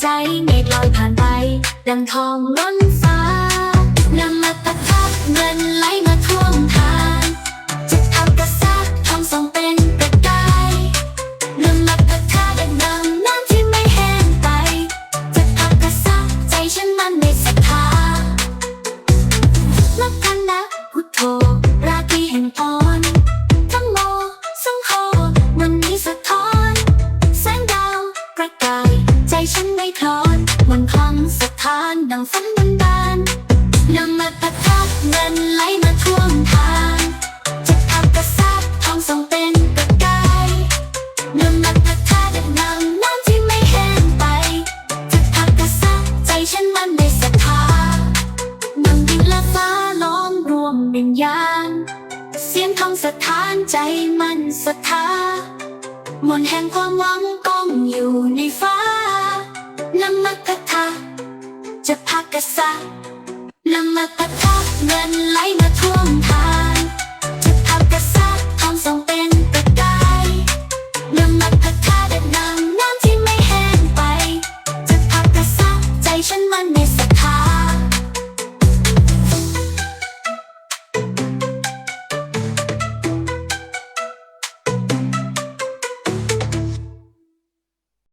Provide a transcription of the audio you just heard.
ใจเมฆลอยผ่านไป ดังทองล้นฟ้านำมาตะทับเงินไหลมา ฉันไม่คลอนมนต์คลังสถานดังฝันบนดาลนำมาประทับเงินไหลมาท่วมทางจะทำกระซับทองส่งเป็นประกายนำมาประทับดังน้ำน้ำที่ไม่แห้งไปจะทำกระซับใจฉันมันในศรัทธานำดินและฟ้าล้อมรวมวิญญาณเสียงทองสถานใจมันศรัทธามนต์แห่งความหวังก้องอยู่ในฟ้า กษัตริย์นำมาปะทัะเงินไหลมาท่วงทางจะทำกษัตริย์ทองทรงเป็นประกายนำมาพะทะเดัดนำน้ำที่ไม่แห้งไป จะทำกษัตริย์ใจฉันมัน